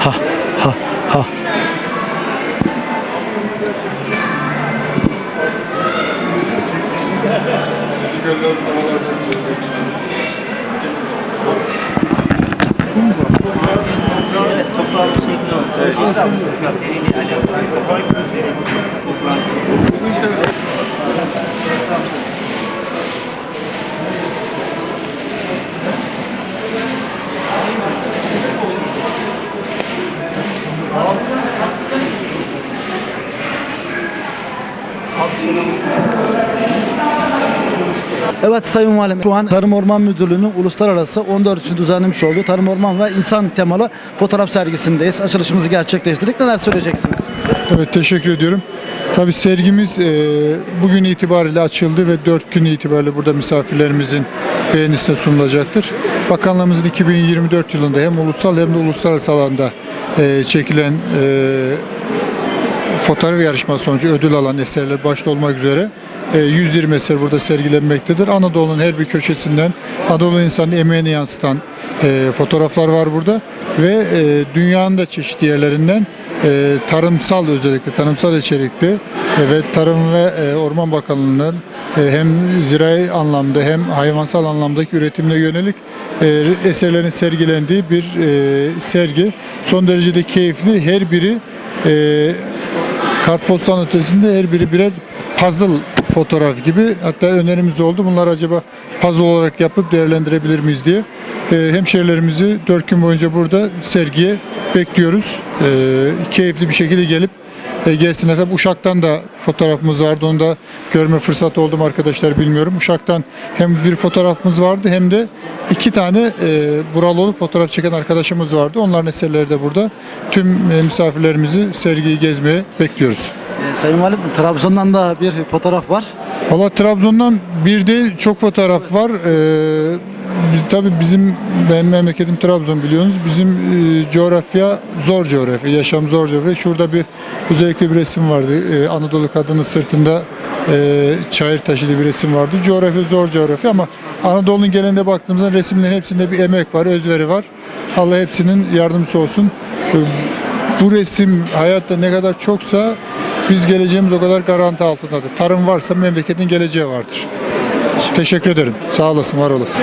ha ha ha. Evet Sayın Valim şu an Tarım Orman Müdürlüğü'nün uluslararası 14 için düzenlemiş olduğu Tarım Orman ve İnsan temalı fotoğraf sergisindeyiz. Açılışımızı gerçekleştirdik. Neler söyleyeceksiniz? Evet teşekkür ediyorum. Tabii sergimiz e, bugün itibariyle açıldı ve 4 gün itibariyle burada misafirlerimizin beğenisine sunulacaktır. Bakanlığımızın 2024 yılında hem ulusal hem de uluslararası alanda e, çekilen e, fotoğraf yarışması sonucu ödül alan eserler başta olmak üzere 120 eser burada sergilenmektedir. Anadolu'nun her bir köşesinden Anadolu insanın emeğini yansıtan e, fotoğraflar var burada ve e, dünyanın da çeşitli yerlerinden e, tarımsal özellikle tarımsal içerikli e, ve Tarım ve e, Orman Bakanlığı'nın e, hem zirai anlamda hem hayvansal anlamdaki üretimine yönelik e, eserlerin sergilendiği bir e, sergi. Son derece de keyifli. Her biri e, kartpostal ötesinde her biri birer puzzle fotoğraf gibi. Hatta önerimiz oldu. Bunlar acaba puzzle olarak yapıp değerlendirebilir miyiz diye. E, hemşehrilerimizi 4 gün boyunca burada sergiye bekliyoruz. E, keyifli bir şekilde gelip e, gelsinler. Tabii Uşak'tan da fotoğrafımız vardı. Onu da görme fırsatı oldu mu arkadaşlar bilmiyorum. Uşak'tan hem bir fotoğrafımız vardı hem de iki tane e, buralı olup fotoğraf çeken arkadaşımız vardı. Onların eserleri de burada. Tüm e, misafirlerimizi sergiyi gezmeye bekliyoruz. Sayın Valim Trabzon'dan da bir fotoğraf var. Valla Trabzon'dan bir değil çok fotoğraf var. Ee, biz, tabii bizim benim memleketim Trabzon biliyorsunuz. Bizim e, coğrafya zor coğrafya, yaşam zor coğrafya. Şurada bir özellikle bir resim vardı. Ee, Anadolu kadının sırtında e, çayır taşıdığı bir resim vardı. Coğrafya zor coğrafya ama Anadolu'nun genelinde baktığımızda resimlerin hepsinde bir emek var, özveri var. Allah hepsinin yardımcısı olsun. Ee, bu resim hayatta ne kadar çoksa biz geleceğimiz o kadar garanti altındadır. Tarım varsa memleketin geleceği vardır. Teşekkür ederim. Sağ olasın, var olasın.